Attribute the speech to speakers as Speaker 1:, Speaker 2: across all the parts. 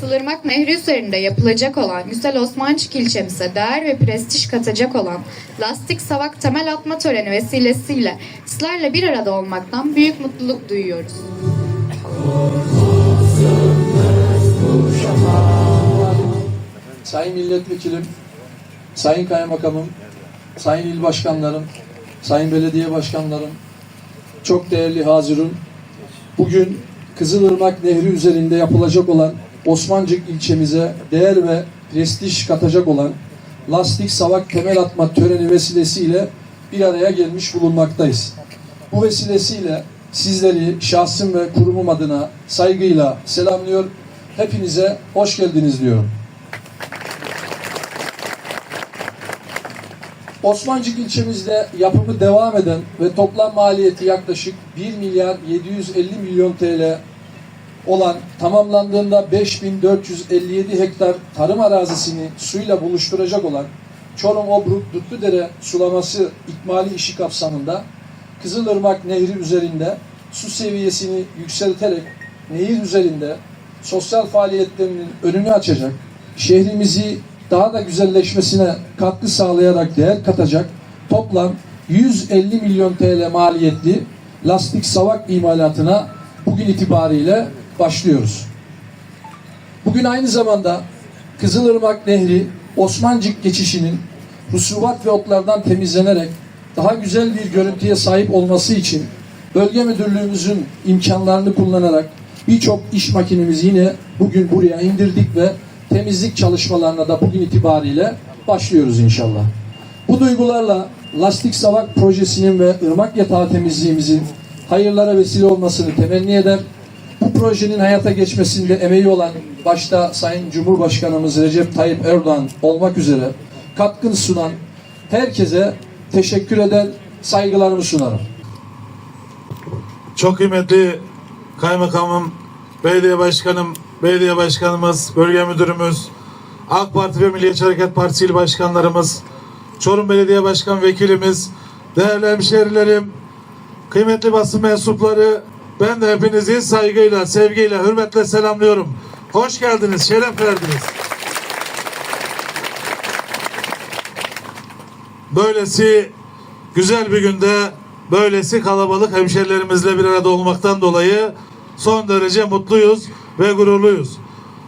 Speaker 1: Kızılırmak Nehri üzerinde yapılacak olan Güzel Osmancık ilçemize değer ve prestij katacak olan lastik savak temel atma töreni vesilesiyle sizlerle bir arada olmaktan büyük mutluluk duyuyoruz.
Speaker 2: Sayın Milletvekilim, Sayın Kaymakamım, Sayın İl Başkanlarım, Sayın Belediye Başkanlarım, çok değerli hazırım. Bugün Kızılırmak Nehri üzerinde yapılacak olan Osmancık ilçemize değer ve prestij katacak olan lastik savak temel atma töreni vesilesiyle bir araya gelmiş bulunmaktayız. Bu vesilesiyle sizleri şahsım ve kurumum adına saygıyla selamlıyor. Hepinize hoş geldiniz diyorum. Osmancık ilçemizde yapımı devam eden ve toplam maliyeti yaklaşık 1 milyar 750 milyon TL olan tamamlandığında 5457 hektar tarım arazisini suyla buluşturacak olan Çorum Obruk Dutludere sulaması ikmali işi kapsamında Kızılırmak Nehri üzerinde su seviyesini yükselterek nehir üzerinde sosyal faaliyetlerinin önünü açacak, şehrimizi daha da güzelleşmesine katkı sağlayarak değer katacak toplam 150 milyon TL maliyetli lastik savak imalatına bugün itibariyle başlıyoruz. Bugün aynı zamanda Kızılırmak Nehri Osmancık geçişinin rusubat ve otlardan temizlenerek daha güzel bir görüntüye sahip olması için bölge müdürlüğümüzün imkanlarını kullanarak birçok iş makinemizi yine bugün buraya indirdik ve temizlik çalışmalarına da bugün itibariyle başlıyoruz inşallah. Bu duygularla Lastik Savak projesinin ve ırmak yatağı temizliğimizin hayırlara vesile olmasını temenni eder. Bu projenin hayata geçmesinde emeği olan başta Sayın Cumhurbaşkanımız Recep Tayyip Erdoğan olmak üzere katkını sunan herkese teşekkür eder, saygılarımı sunarım.
Speaker 3: Çok kıymetli kaymakamım, belediye başkanım, belediye başkanımız, bölge müdürümüz, AK Parti ve Milliyetçi Hareket Partisi il başkanlarımız, Çorum Belediye Başkan Vekilimiz, değerli hemşerilerim, kıymetli basın mensupları, ben de hepinizi saygıyla, sevgiyle, hürmetle selamlıyorum. Hoş geldiniz, şeref verdiniz. Böylesi güzel bir günde böylesi kalabalık hemşerilerimizle bir arada olmaktan dolayı son derece mutluyuz ve gururluyuz.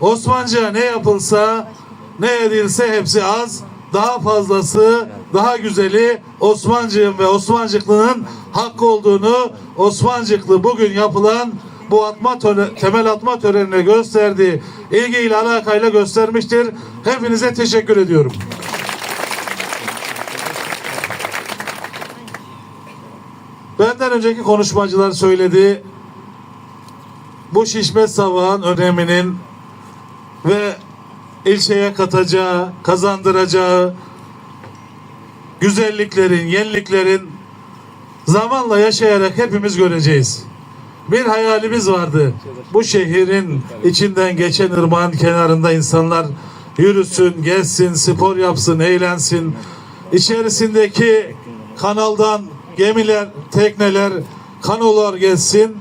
Speaker 3: Osmanlıca ne yapılsa ne edilse hepsi az. Daha fazlası, daha güzeli Osmancığın ve Osmancıklı'nın hakkı olduğunu Osmancıklı bugün yapılan bu atma töre- temel atma törenine gösterdiği ilgiyle alakayla göstermiştir. Hepinize teşekkür ediyorum. Benden önceki konuşmacılar söyledi. Bu şişme savağın öneminin ve ilçeye katacağı, kazandıracağı güzelliklerin, yeniliklerin zamanla yaşayarak hepimiz göreceğiz. Bir hayalimiz vardı. Bu şehrin içinden geçen ırmağın kenarında insanlar yürüsün, gezsin, spor yapsın, eğlensin. İçerisindeki kanaldan gemiler, tekneler, kanolar geçsin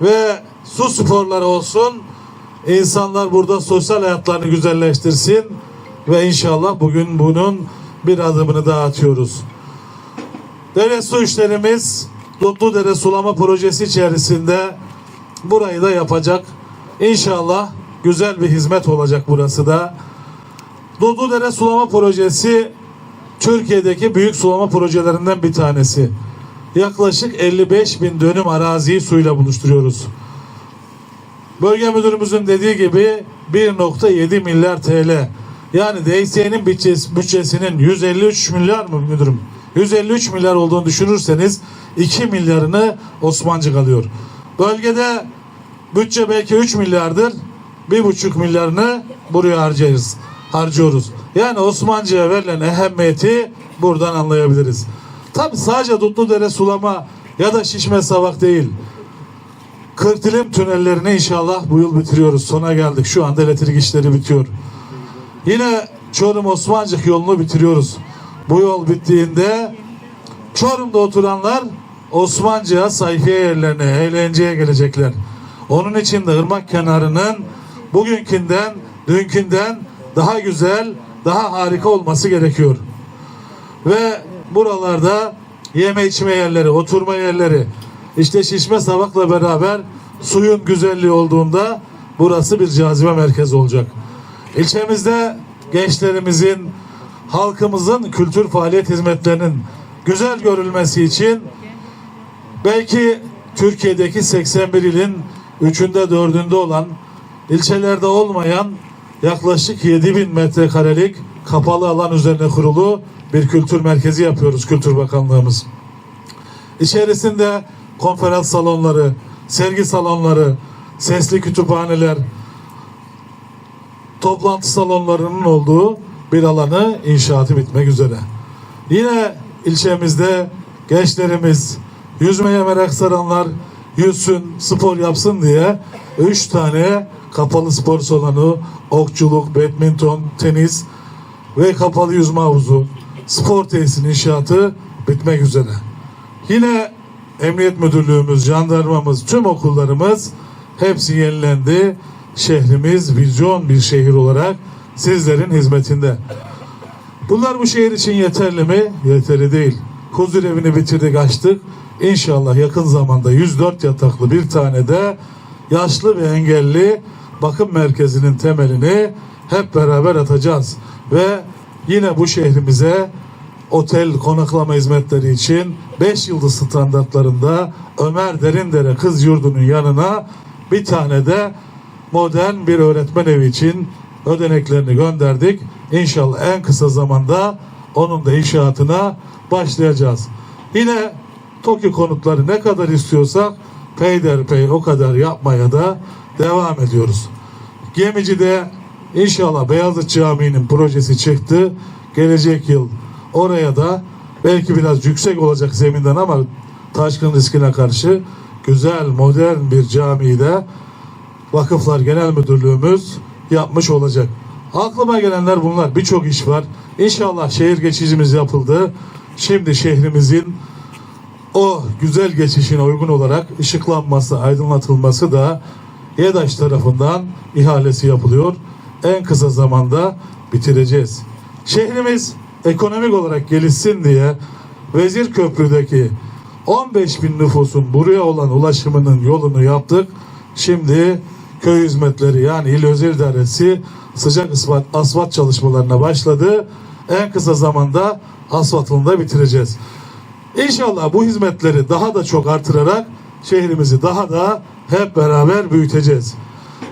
Speaker 3: ve su sporları olsun. İnsanlar burada sosyal hayatlarını güzelleştirsin ve inşallah bugün bunun bir adımını daha atıyoruz. Devlet Su İşlerimiz Dutludere Sulama Projesi içerisinde burayı da yapacak. İnşallah güzel bir hizmet olacak burası da. Dutludere Sulama Projesi Türkiye'deki büyük sulama projelerinden bir tanesi. Yaklaşık 55 bin dönüm araziyi suyla buluşturuyoruz. Bölge müdürümüzün dediği gibi 1.7 milyar TL. Yani DSE'nin bütçesi, bütçesinin 153 milyar mı müdürüm? 153 milyar olduğunu düşünürseniz 2 milyarını Osmancık alıyor. Bölgede bütçe belki 3 milyardır. 1,5 milyarını buraya harcayız. Harcıyoruz. Yani Osmancık'a verilen ehemmiyeti buradan anlayabiliriz. Tabi sadece Dutludere sulama ya da şişme savak değil. Kırkdilim tünellerini inşallah bu yıl bitiriyoruz. Sona geldik. Şu anda elektrik işleri bitiyor. Yine Çorum Osmancık yolunu bitiriyoruz. Bu yol bittiğinde Çorum'da oturanlar Osmancık'a sayfiye yerlerine, eğlenceye gelecekler. Onun için de ırmak kenarının bugünkünden, dünkünden daha güzel, daha harika olması gerekiyor. Ve buralarda yeme içme yerleri, oturma yerleri, işte şişme savakla beraber suyun güzelliği olduğunda burası bir cazibe merkezi olacak. İlçemizde gençlerimizin, halkımızın kültür faaliyet hizmetlerinin güzel görülmesi için belki Türkiye'deki 81 ilin üçünde dördünde olan ilçelerde olmayan yaklaşık 7000 metrekarelik kapalı alan üzerine kurulu bir kültür merkezi yapıyoruz Kültür Bakanlığımız. İçerisinde konferans salonları, sergi salonları, sesli kütüphaneler, toplantı salonlarının olduğu bir alanı inşaatı bitmek üzere. Yine ilçemizde gençlerimiz yüzmeye merak saranlar yüzsün, spor yapsın diye üç tane kapalı spor salonu, okçuluk, badminton, tenis ve kapalı yüzme havuzu, spor tesisinin inşaatı bitmek üzere. Yine Emniyet Müdürlüğümüz, jandarmamız, tüm okullarımız hepsi yenilendi. Şehrimiz vizyon bir şehir olarak sizlerin hizmetinde. Bunlar bu şehir için yeterli mi? Yeterli değil. Huzur evini bitirdik açtık. İnşallah yakın zamanda 104 yataklı bir tane de yaşlı ve engelli bakım merkezinin temelini hep beraber atacağız. Ve yine bu şehrimize otel konaklama hizmetleri için 5 yıldız standartlarında Ömer Derindere Kız Yurdu'nun yanına bir tane de modern bir öğretmen evi için ödeneklerini gönderdik. İnşallah en kısa zamanda onun da inşaatına başlayacağız. Yine TOKİ konutları ne kadar istiyorsak peyderpey o kadar yapmaya da devam ediyoruz. Gemici'de inşallah Beyazıt Camii'nin projesi çıktı. Gelecek yıl oraya da belki biraz yüksek olacak zeminden ama taşkın riskine karşı güzel modern bir camiyi de Vakıflar Genel Müdürlüğümüz yapmış olacak. Aklıma gelenler bunlar. Birçok iş var. İnşallah şehir geçicimiz yapıldı. Şimdi şehrimizin o güzel geçişine uygun olarak ışıklanması, aydınlatılması da YEDAŞ tarafından ihalesi yapılıyor. En kısa zamanda bitireceğiz. Şehrimiz ekonomik olarak gelişsin diye Vezir Köprü'deki 15 bin nüfusun buraya olan ulaşımının yolunu yaptık. Şimdi köy hizmetleri yani il özel idaresi sıcak asfalt, asfalt çalışmalarına başladı. En kısa zamanda asfaltını da bitireceğiz. İnşallah bu hizmetleri daha da çok artırarak şehrimizi daha da hep beraber büyüteceğiz.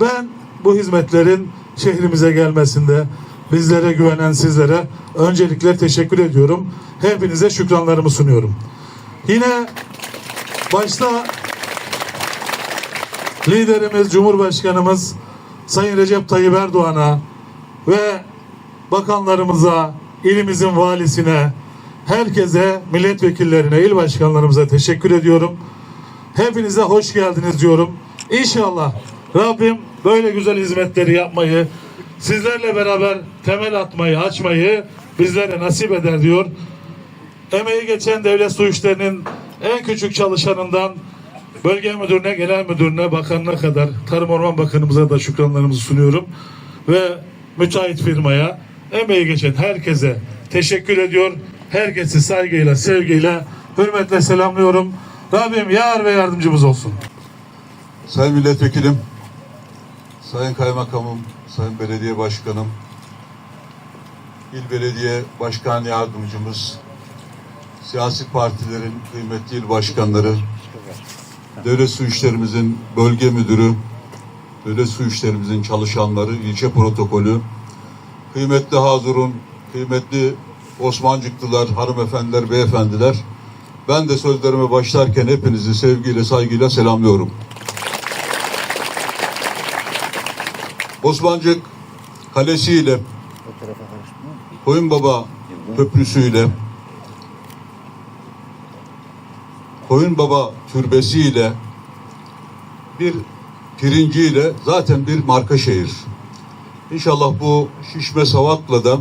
Speaker 3: Ben bu hizmetlerin şehrimize gelmesinde bizlere güvenen sizlere öncelikle teşekkür ediyorum. Hepinize şükranlarımı sunuyorum. Yine başta liderimiz, Cumhurbaşkanımız Sayın Recep Tayyip Erdoğan'a ve bakanlarımıza, ilimizin valisine, herkese, milletvekillerine, il başkanlarımıza teşekkür ediyorum. Hepinize hoş geldiniz diyorum. İnşallah Rabbim böyle güzel hizmetleri yapmayı, sizlerle beraber temel atmayı, açmayı bizlere nasip eder diyor. Emeği geçen devlet su işlerinin en küçük çalışanından bölge müdürüne, genel müdürüne, bakanına kadar Tarım Orman Bakanımıza da şükranlarımızı sunuyorum. Ve müteahhit firmaya, emeği geçen herkese teşekkür ediyor. Herkesi saygıyla, sevgiyle, hürmetle selamlıyorum. Rabbim yar ve yardımcımız olsun.
Speaker 4: Sayın Milletvekilim, Sayın Kaymakamım, Sayın Belediye Başkanım, İl Belediye Başkan Yardımcımız, siyasi partilerin kıymetli il başkanları, devlet su işlerimizin bölge müdürü, devlet su işlerimizin çalışanları, ilçe protokolü, kıymetli Hazurun, kıymetli Osmancıklılar, hanımefendiler, beyefendiler, ben de sözlerime başlarken hepinizi sevgiyle, saygıyla selamlıyorum. Osmancık Kalesi'yle, Koyunbaba Köprüsü'yle, Koyunbaba Türbesi'yle, bir pirinciyle zaten bir marka şehir. İnşallah bu Şişme Savak'la da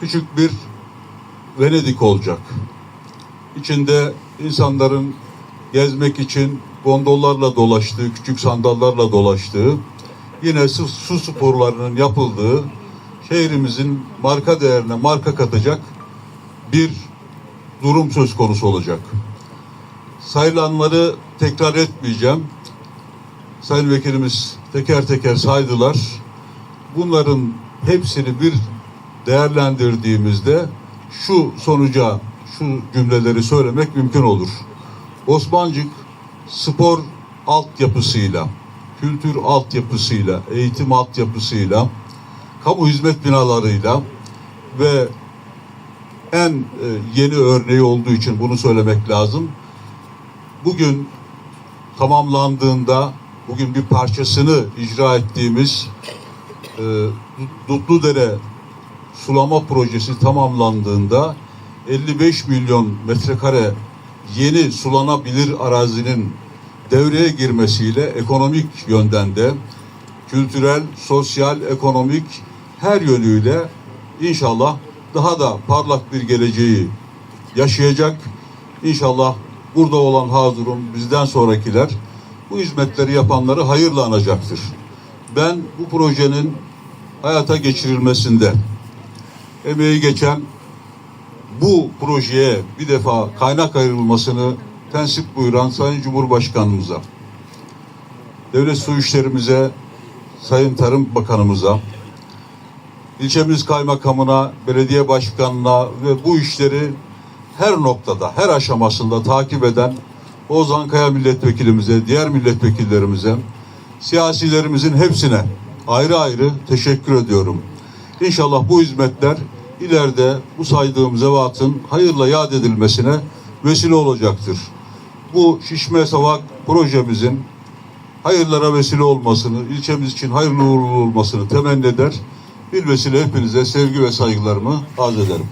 Speaker 4: küçük bir Venedik olacak. İçinde insanların gezmek için gondollarla dolaştığı, küçük sandallarla dolaştığı yine su, su sporlarının yapıldığı şehrimizin marka değerine marka katacak bir durum söz konusu olacak. Sayılanları tekrar etmeyeceğim. Sayın Vekilimiz teker teker saydılar. Bunların hepsini bir değerlendirdiğimizde şu sonuca şu cümleleri söylemek mümkün olur. Osmancık spor altyapısıyla, kültür altyapısıyla, eğitim altyapısıyla, kamu hizmet binalarıyla ve en e, yeni örneği olduğu için bunu söylemek lazım. Bugün tamamlandığında, bugün bir parçasını icra ettiğimiz e, Dutludere sulama projesi tamamlandığında 55 milyon metrekare yeni sulanabilir arazinin devreye girmesiyle ekonomik yönden de kültürel, sosyal, ekonomik her yönüyle inşallah daha da parlak bir geleceği yaşayacak. İnşallah burada olan Hazırun bizden sonrakiler bu hizmetleri yapanları hayırla anacaktır. Ben bu projenin hayata geçirilmesinde emeği geçen bu projeye bir defa kaynak ayrılmasını tensip buyuran Sayın Cumhurbaşkanımıza, Devlet Su İşlerimize, Sayın Tarım Bakanımıza, ilçemiz kaymakamına, belediye başkanına ve bu işleri her noktada, her aşamasında takip eden Ozan Kaya milletvekilimize, diğer milletvekillerimize, siyasilerimizin hepsine ayrı ayrı teşekkür ediyorum. İnşallah bu hizmetler ileride bu saydığım zevatın hayırla yad edilmesine vesile olacaktır. Bu şişme savak projemizin hayırlara vesile olmasını, ilçemiz için hayırlı uğurlu olmasını temenni eder. Bir vesile hepinize sevgi ve saygılarımı arz ederim.